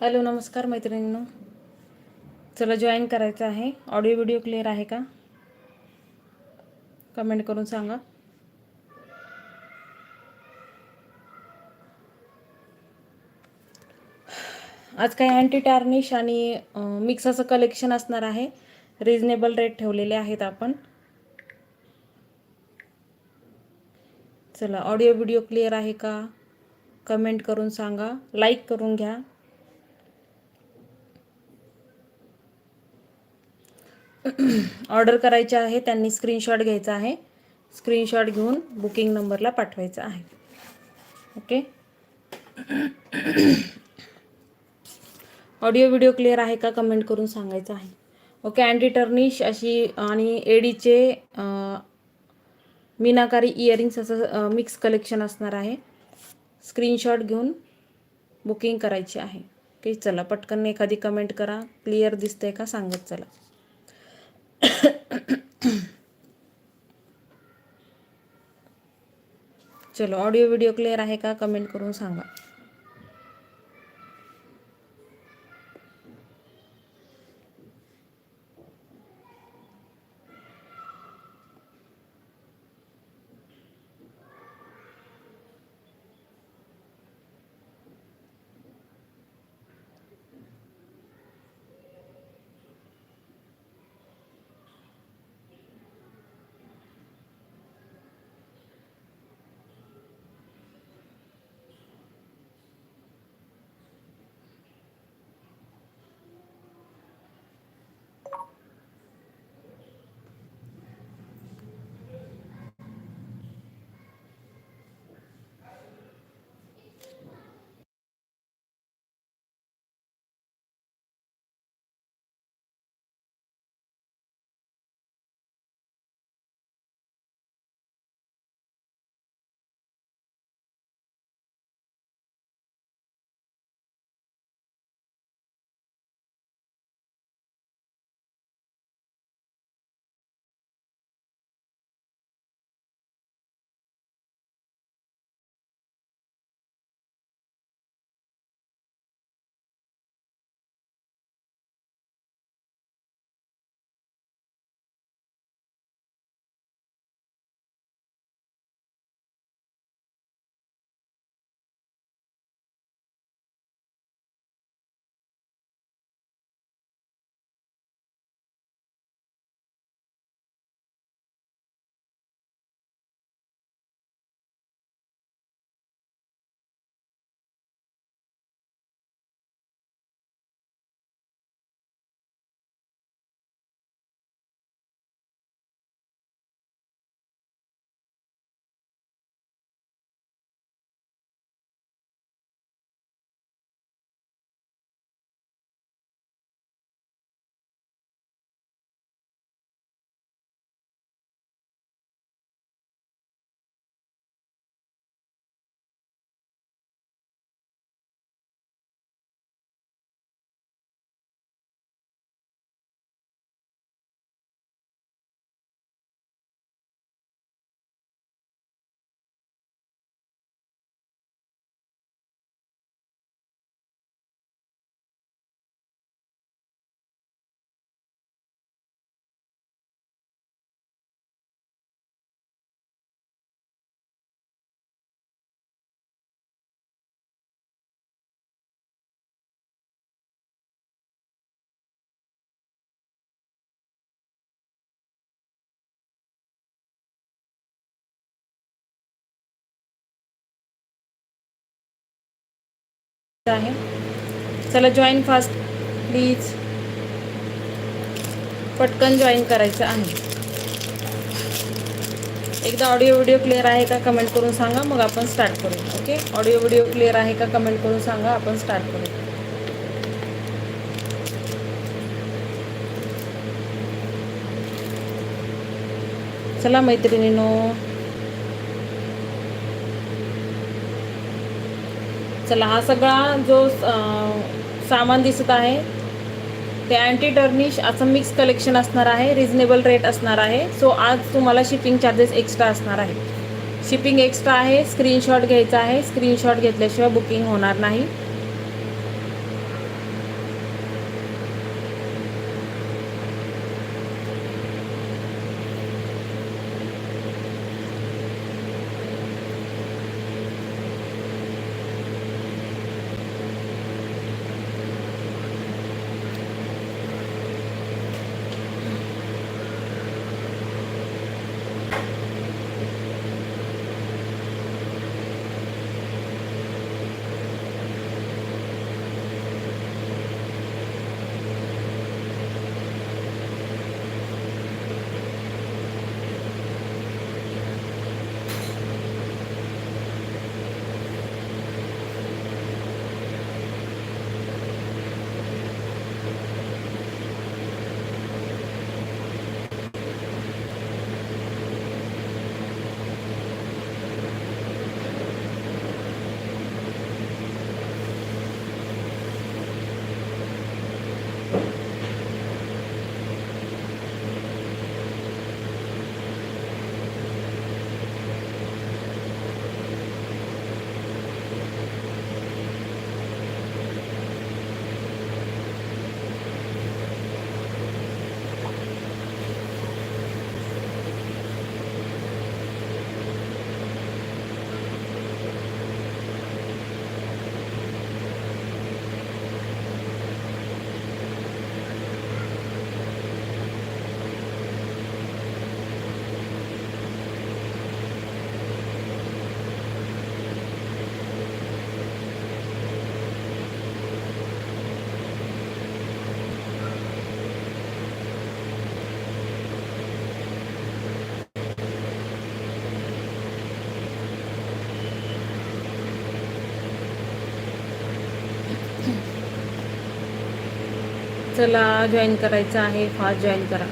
Hello नमस्कार मैत्रिणींनो. चला जॉईन करायचं आहे. ऑडिओ व्हिडिओ क्लिअर आहे का? कमेंट करून सांगा. आज काही अँटी टार्निश आणि मिक्स असं कलेक्शन असणार आहे. रिजनेबल रेट ठेवलेले आहेत आपण. चला ऑडिओ व्हिडिओ क्लिअर आहे का? कमेंट करून सांगा. लाईक करून घ्या. ऑर्डर करायचे आहे त्यांनी स्क्रीनशॉट घ्यायचा आहे. स्क्रीनशॉट घेऊन बुकिंग नंबरला पाठवायचा आहे. ओके? ऑडिओ व्हिडिओ क्लिअर आहे का कमेंट करून सांगायचं आहे. ओके अँटी टर्निश अशी आणि एडीचे मीनाकारी इयरिंग्स असं मिक्स कलेक्शन असणार आहे. स्क्रीनशॉट घेऊन बुकिंग करायची आहे. ओके चला पटकन एखादी कमेंट करा. क्लिअर दिसतंय का? सांगत चला. चलो ऑडिओ व्हिडिओ क्लिअर आहे का? कमेंट करून सांगा. आहे चला जॉईन फास्ट प्लीज पटकन जॉईन करायचं आहे. एकदा ऑडिओ व्हिडिओ क्लिअर आहे का कमेंट करून सांगा मग आपण स्टार्ट करू. ओके ऑडिओ व्हिडिओ क्लिअर आहे का कमेंट करून सांगा आपण स्टार्ट करू. चला मैत्रिणीनो चला हा सगळा जो सामान दिसत आहे ते अँटी टर्निश असं मिक्स कलेक्शन असणार आहे रिजनेबल रेट असणार आहे. सो आज तुम्हाला शिपिंग चार्जेस एक्स्ट्रा असणार आहे शिपिंग एक्स्ट्रा आहे स्क्रीनशॉट घ्यायचा आहे स्क्रीनशॉट घेतल्याशिवाय बुकिंग होणार नाही. चला जॉईन करायचं आहे फास्ट जॉईन करा.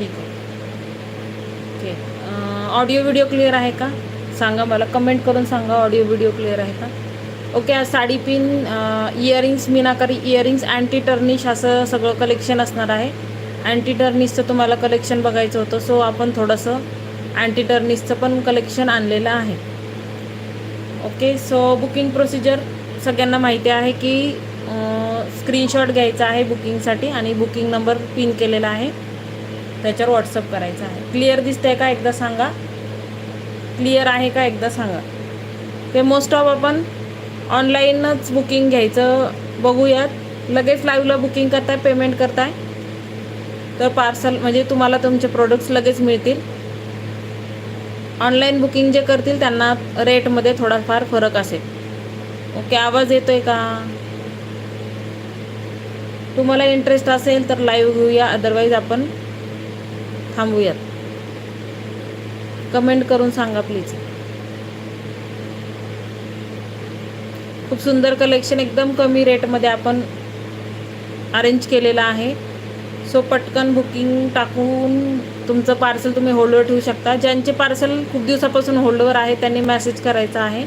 ठीक आहे. ओके. ऑडिओ व्हिडिओ क्लिअर आहे का? सांगा मला. कमेंट करून सांगा ऑडिओ व्हिडिओ क्लिअर आहे का? Okay sari pin earrings meenakari earrings anti tarnish असं सगळं कलेक्शन असणार आहे. अँटी टर्निशचं तुम्हाला कलेक्शन बघायचं होतं सो आपण थोडंसं अँटी टर्निशचं पण कलेक्शन आणलेलं आहे. ओके सो बुकिंग प्रोसिजर सगळ्यांना माहिती आहे की स्क्रीनशॉट घ्यायचा आहे बुकिंगसाठी आणि बुकिंग नंबर पिन केलेला आहे. त्याच्यावर व्हॉट्सअप करायचा आहे. क्लिअर दिसतंय का एकदा सांगा? क्लिअर आहे का एकदा सांगा? ते मोस्ट ऑफ आपण ऑनलाईनच बुकिंग घ्यायचं बघूयात. लगेच लाईव्हला बुकिंग करताय पेमेंट करताय. तर पार्सल म्हणजे तुम्हाला तुमचे प्रोडक्ट्स लगेच मिळतील. ऑनलाईन बुकिंग जे करतील त्यांना रेटमध्ये थोडाफार फरक असेल. ओके आवाज येतो आहे का? तुम्हाला इंटरेस्ट असेल तर लाईव्ह घेऊया. अदरवाईज आपण थांबूयात. कमेंट करून सांगा प्लीज. खूप सुंदर कलेक्शन एकदम कमी रेटमध्ये आपण अरेंज केलेलं आहे. सो पटकन बुकिंग टाकून तुमचं पार्सल तुम्ही होल्डवर ठेवू शकता. ज्यांचे पार्सल खूप दिवसापासून होल्डवर आहे त्यांनी मॅसेज करायचा आहे.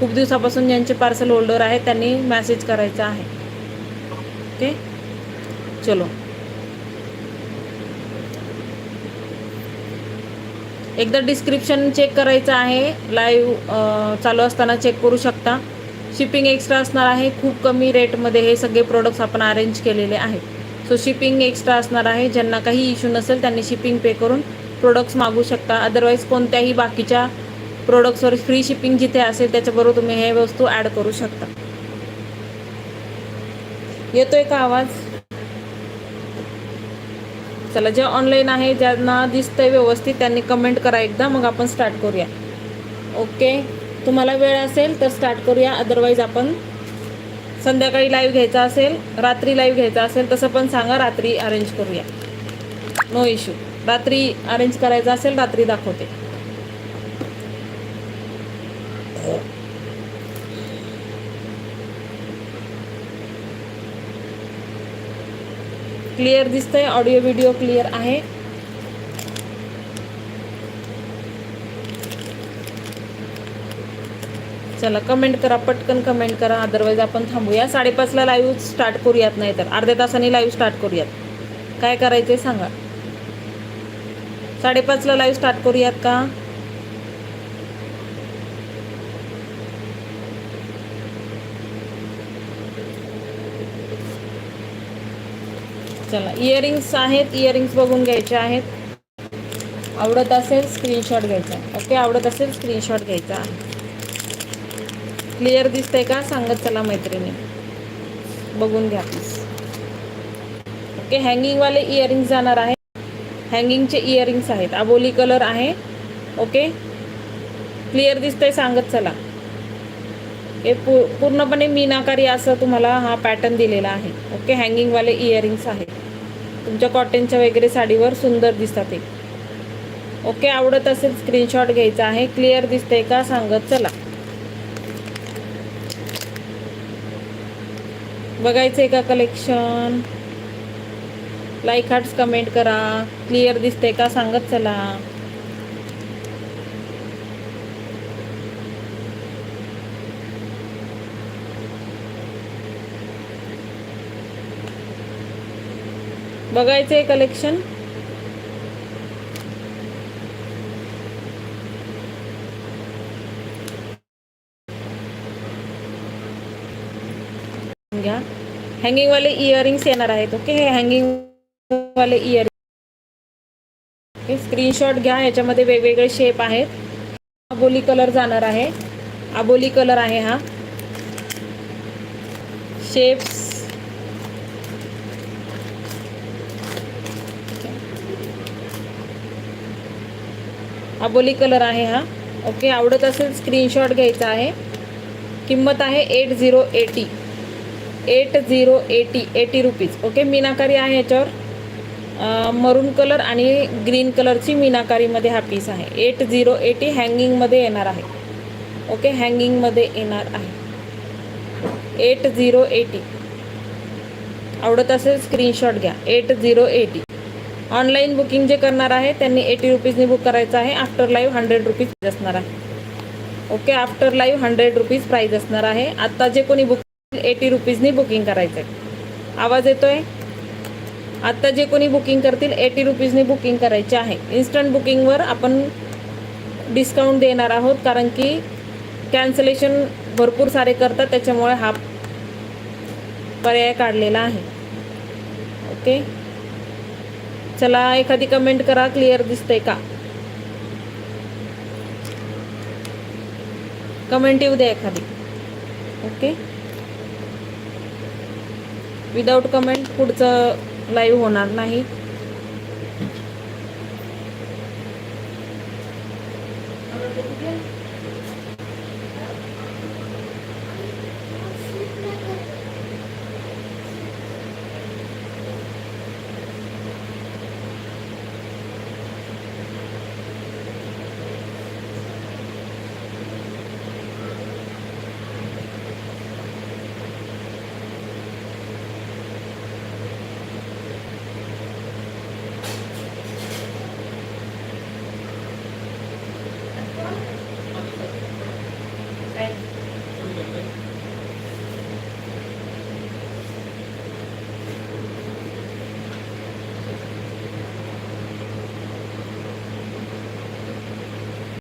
खूप दिवसापासून ज्यांचे पार्सल होल्डर आहे त्यांनी मॅसेज करायचा आहे. ओके चलो. एकदा डिस्क्रिप्शन चेक करायचं आहे. लाईव्ह चालू असताना चेक करू शकता. शिपिंग एक्स्ट्रा असणार आहे. खूप कमी रेटमध्ये हे सगळे प्रोडक्ट्स आपण अरेंज केलेले आहेत. सो शिपिंग एक्स्ट्रा असणार आहे. ज्यांना काही इश्यू नसेल त्यांनी शिपिंग पे करून प्रोडक्ट्स मागू शकता. अदरवाईज कोणत्याही बाकीच्या प्रोडक्ट्सवर फ्री शिपिंग जिथे असेल त्याच्याबरोबर तुम्ही हे वस्तू ॲड करू शकता. येतोय का आवाज? चला जे ऑनलाईन आहे ज्यांना दिसतंय व्यवस्थित त्यांनी कमेंट करा एकदा मग आपण स्टार्ट करूया. ओके तुम्हाला वेळ असेल तर स्टार्ट करूया. अदरवाईज आपण संध्याकाळी लाईव्ह घ्यायचा असेल रात्री लाईव्ह घ्यायचा असेल तसं पण सांगा रात्री अरेंज करूया. नो इश्यू रात्री अरेंज करायचा असेल रात्री दाखवते. क्लिअर दिसतंय ऑडिओ व्हिडिओ क्लिअर आहे. चला कमेंट करा पटकन कमेंट करा. अदरवाईज आपण थांबूया. साडेपाचला लाईव्ह स्टार्ट करूयात नाही तर अर्ध्या तासाने लाईव्ह स्टार्ट करूयात. काय करायचं सांगा. साडेपाचला लाईव्ह स्टार्ट करूयात का? चला इयरिंग्स आहेत इयरिंग्स बघून घ्यायचे आहेत. आवडत असेल स्क्रीनशॉट घ्यायचा. ओके आवडत असेल स्क्रीनशॉट घ्यायचा आहे. क्लिअर दिसतंय का? सांगत चला मैत्रिणी. बघून घ्या प्लीज ओके हँगिंगवाले इयरिंग्स जाणार आहे हँगिंगचे इयरिंग्स आहेत. आबोली कलर आहे. ओके क्लिअर दिसतंय सांगत चला. हे पू पूर्णपणे मीनाकारी असं तुम्हाला हा पॅटर्न दिलेला आहे. ओके हँगिंगवाले इयरिंग्स आहेत. तुमच्या कॉटनच्या वगैरे साडीवर सुंदर दिसतात ते ओके आवडत असेल स्क्रीनशॉट घ्यायचा आहे. क्लिअर दिसतंय का? सांगत चला. बघायचं आहे का कलेक्शन लाईक हार्ट्स कमेंट करा. क्लिअर दिसतंय का? सांगत चला. बघायचंय कलेक्शन घ्या. हँगिंगवाले इयरिंग्स येणार आहेत ओके हे हँगिंगवाले इयरिंग ओके स्क्रीनशॉट घ्या याच्यामध्ये वेगवेगळे शेप आहेत. आबोली कलर जाणार आहे. आबोली कलर आहे हा. शेप्स आबोली कलर आहे हा. ओके आवडत असेल स्क्रीनशॉट घ्यायचा आहे. किंमत आहे eight zero eighty eight zero eighty eighty rupees okay meenakari आहे याच्यावर. मरून कलर आणि ग्रीन कलरची मीनाकारीमध्ये हा पीस आहे. एट झिरो एटी हँगिंगमध्ये येणार आहे. ओके हँगिंगमध्ये येणार आहे. एट झिरो एटी आवडत असेल स्क्रीनशॉट घ्या. Eight zero eighty online booking जे करणार आहे त्यांनी एटी रुपीजनी बुक करायचं आहे. आफ्टर लाईव्ह हंड्रेड रुपीज असणार आहे. Okay after live hundred rupees price असणार आहे. आत्ता जे कोणी बुक एटी रुपीजनी बुकिंग करायचं आहे आवाज येतोय? आत्ता जे कोणी बुकिंग करतील एटी रुपीजनी बुकिंग करायचे आहे. इन्स्टंट बुकिंगवर आपण डिस्काउंट देणार आहोत कारण की कॅन्सलेशन भरपूर सारे करतात त्याच्यामुळे हा पर्याय काढलेला आहे. ओके चला एखादी कमेंट करा क्लिअर दिसतंय का? कमेंट येऊ द्या एखादी. ओके विदाऊट कमेंट पुढचं लाईव्ह होणार नाही. काय